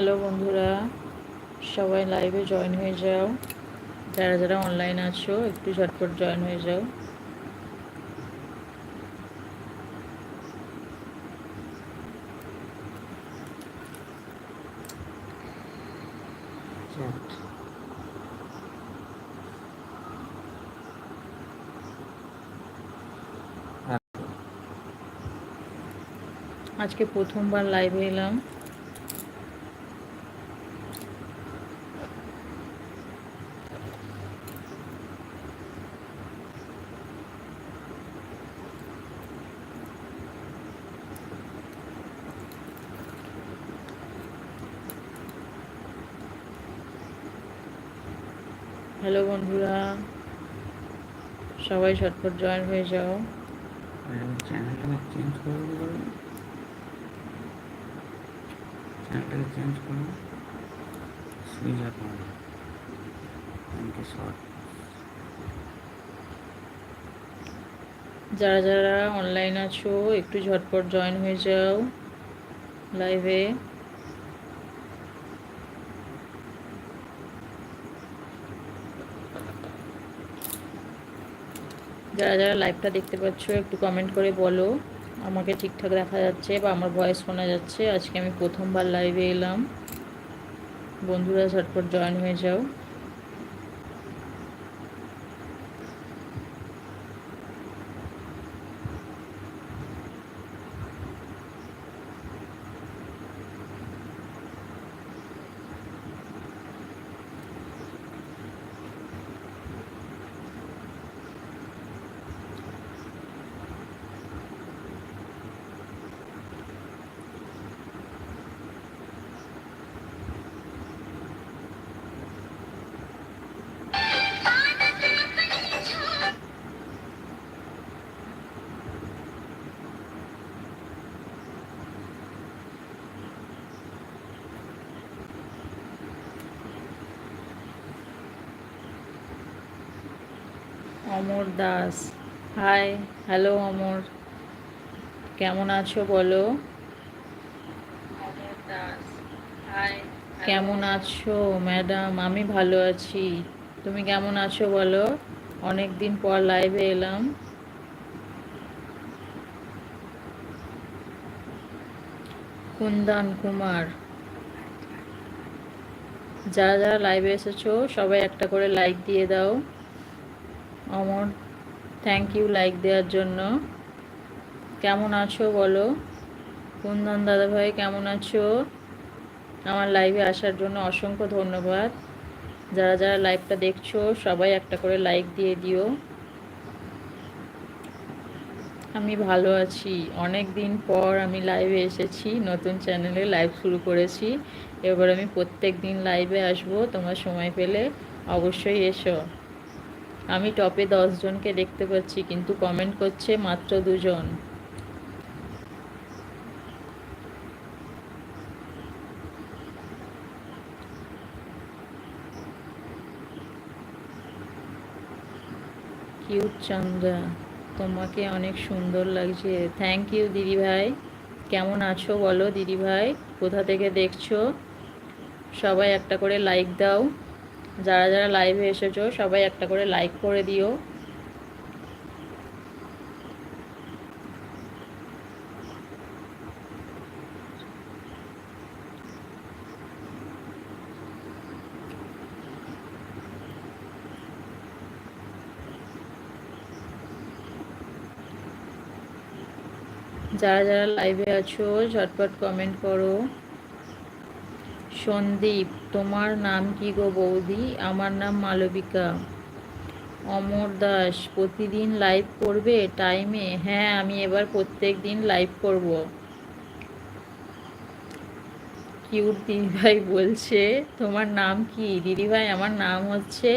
Hello বন্ধুরা, সবাই লাইভে জয়েন হয়ে যাও। যারা যারা অনলাইন আছো, একটু ঝটপট জয়েন হয়ে যাও। আজকে প্রথমবার লাইভে এলাম। হ্যালো বন্ধুরা সবাই ঝটপট জয়েন হয়ে যাও। চ্যানেলটাকে চেঞ্জ করে চ্যানেলটাকে চেঞ্জ করো সুইচ আপ শর্ট যারা যারা অনলাইন আছো একটু ঝটপট জয়েন হয়ে যাও লাইভে যারা যারা লাইভটা দেখতে পাচ্ছ, একটু কমেন্ট করে বলো। আমাকে ঠিকঠাক দেখা যাচ্ছে বা আমার ভয়েস শোনা যাচ্ছে। আজকে আমি প্রথমবার লাইভে এলাম। বন্ধুরা ঝটপট জয়েন হয়ে যাও। Amar Das. Hi hello Amar. কেমন আছো বলো? অমর দাস। হাই কেমন আছো ম্যাডাম আমি ভালো আছি। তুমি কেমন আছো বলো? অনেক দিন পর লাইভে এলাম। কুন্দান কুমার। যারা যারা লাইভে এসেছ সবাই একটা করে লাইক দিয়ে দাও। অমর থ্যাংক ইউ লাইক দেওয়ার জন্য। কেমন আছো বলো? কুন্দন দাদা ভাই কেমন আছো? আমার লাইভে আসার জন্য অসংখ্য ধন্যবাদ। যারা যারা লাইভটা দেখছ, সবাই একটা করে লাইক দিয়ে দিও। আমি ভালো আছি। অনেক দিন পর আমি লাইভে এসেছি, নতুন চ্যানেলে লাইভ শুরু করেছি। এবার আমি প্রত্যেক দিন লাইভে আসব, তোমার সময় পেলে অবশ্যই এসো। আমি টপে জনকে দেখতে পাচ্ছি, কিন্তু কমেন্ট করছে মাত্র দুজন। কিউট চন্দ্রা, তোমাকে অনেক সুন্দর লাগছে। থ্যাংক ইউ দিদি ভাই। কেমন আছো বলো, দিদি ভাই? কোথা থেকে দেখছ? সবাই একটা করে লাইক দাও। যারা যারা লাইভে এসেছ, সবাই একটা করে লাইক করে দিও। যারা যারা লাইভে আছো, ঝটপট কমেন্ট করো। সন্দীপ, তোমার নাম কি গো বৌদি? আমার নাম মালবিকা। অমর দাস, প্রতিদিন লাইভ করবে? টাইমে হ্যাঁ আমি এবার প্রত্যেক দিন লাইভ করব। কিউট দিদিভাই বলছে, তোমার নাম কি? দিদিভাই, আমার নাম হচ্ছে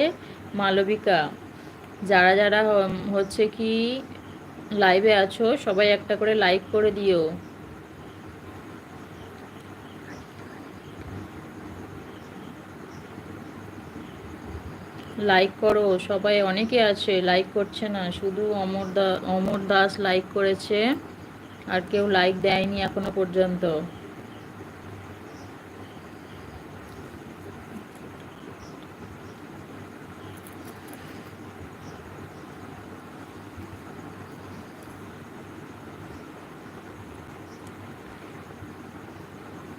মালবিকা। যারা যারা হচ্ছে কি লাইভে আছো, সবাই একটা করে লাইক করে দিও। লাইক করো, সবাই অনেকে আছে লাইক করছে না। শুধু অমর দা, অমর দাস লাইক করেছে, আর কেউ লাইক দেয়নি এখনও পর্যন্ত।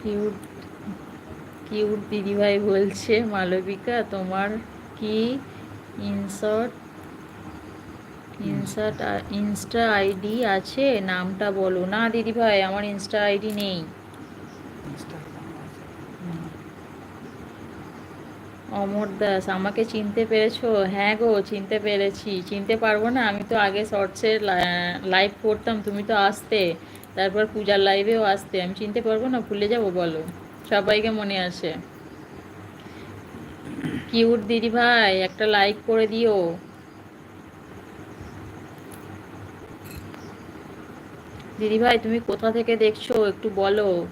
কিউট কিউট দিদিভাই বলছে, মালবিকা, তোমার কি? ইনশর্ট ইনসার্ট ইনস্টা আইডি আছে? নামটা বলো। না দিদিভাই আমার ইনস্টা আইডি নেই। অমর দাস আমাকে চিনতে পেরেছ? হ্যাঁ গো চিনতে পেরেছি। চিনতে পারব না আমি তো আগে শর্টসের লাইভ করতাম তুমি তো আসতে। তারপর পূজার লাইভেও আসতে। আমি চিনতে পারব না ভুলে যাব বলো। সবাইকে মনে আছে। কিউট দিদি ভাই, একটা লাইক করে দিও। দিদি ভাই, তুমি কোথা থেকে দেখছ? একটু বলো।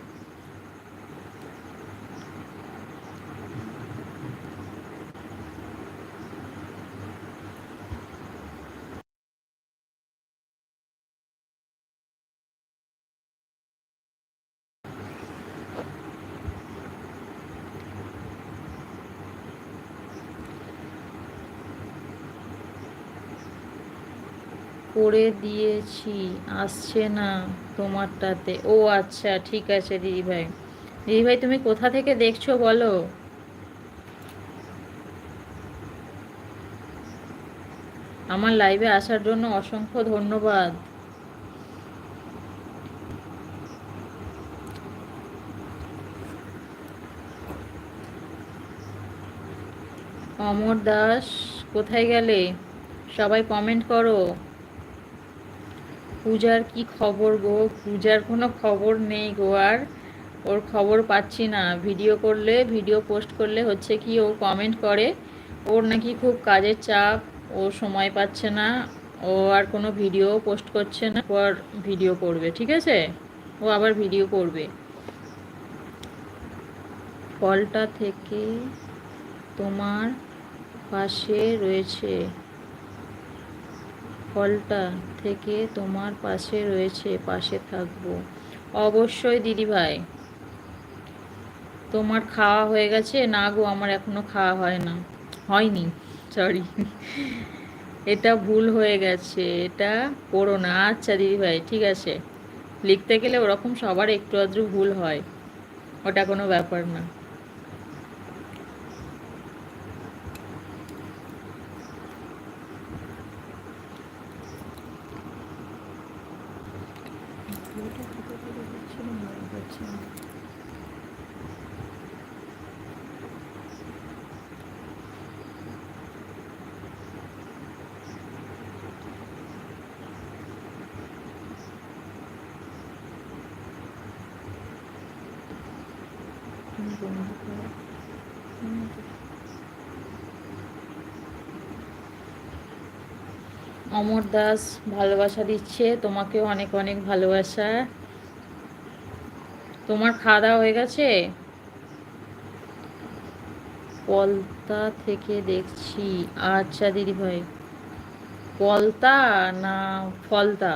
করে দিয়েছি, আসছে না তোমারটাতে। ও আচ্ছা ঠিক আছে দিদিভাই দিদিভাই তুমি কোথা থেকে দেখছ বলো? আমার লাইভে আসার জন্য অসংখ্য ধন্যবাদ। অমর দাস, কোথায় গেলে? সবাই কমেন্ট করো। পূজার কি খবর গো? পূজার কোনো খবর নেই গো আর। ওর খবর পাচ্ছি না। ভিডিও করলে, ভিডিও পোস্ট করলে হচ্ছে কি ও কমেন্ট করে। ওর নাকি খুব কাজের চাপ, ও সময় পাচ্ছে না। ও আর কোনো ভিডিও পোস্ট করছে না। ও আর ভিডিও করবে, ঠিক আছে? ও আবার ভিডিও করবে। ফলটা থেকে তোমার পাশে রয়েছে। ফলটা থেকে তোমার পাশে রয়েছে, পাশে থাকব। অবশ্যই দিদিভাই তোমার খাওয়া হয়ে গেছে? না গো, আমার এখনও খাওয়া হয় না। হয়নি সরি এটা ভুল হয়ে গেছে, এটা করো না। আচ্ছা দিদিভাই ঠিক আছে। লিখতে গেলে ওরকম সবার একটু আধটু ভুল হয়, ওটা কোনো ব্যাপার না। অমর দাস ভালোবাসা দিচ্ছে, তোমাকেও অনেক অনেক ভালোবাসা। তোমার খাওয়া দাওয়া হয়ে গেছে? পলতা থেকে দেখছি। আচ্ছা দিদি ভাই পলতা না ফলতা?